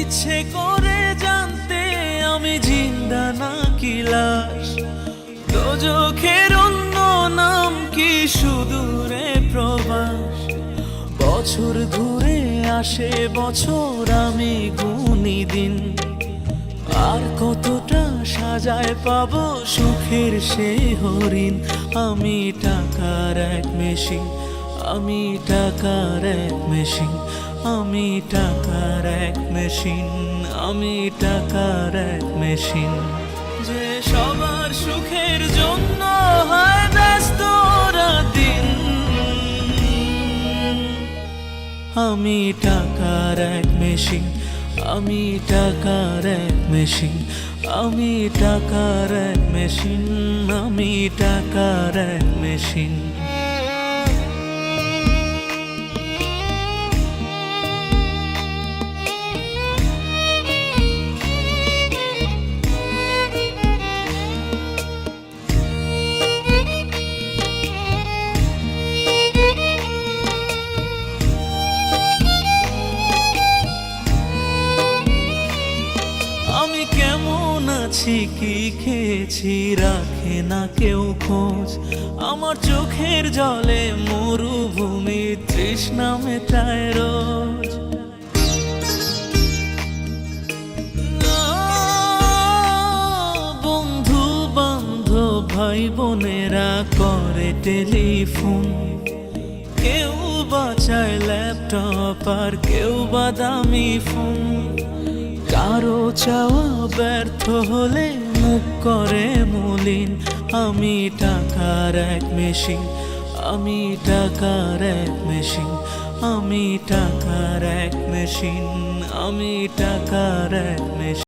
ইচ্ছে করে জানতে আমি জিন্দা না কি লাশ? দোজখের অন্য নাম কি সুদূরে প্রবাস? বছর ঘুরে আসে বছর আমি গুনি দিন। আর কতটা সাজায় পাব সুখের সে হরিণ? আমি টাকার এক মেশিন। আমি টাকার এক মেশিন, আমি টাকার এক মেশিন, আমি টাকার এক মেশিন। যে সবার সুখের জন্য হয় ব্যস্ত দিন আমি টাকার এক মেশিন, আমি টাকার এক মেশিন, আমি টাকার এক মেশিন, আমি টাকার এক মেশিন। কেমন কি খেয়েছি রাখে না কেউ খোঁজ। আমার চোখের জলে মরুভূমি তৃষ্ণা মেটায় রোজ। বন্ধু বান্ধব ভাই বোনেরা করে টেলিফোন। কেউ বাঁচায় ল্যাপটপ আর কেউ বাদামি ফোন। কারও চাওয়া ব্যর্থ হলে মুখ করে মলিন। আমি টাকার এক মেশিন, আমি টাকার এক মেশিন, আমি টাকার এক মেশিন, আমি টাকার এক মেশিন।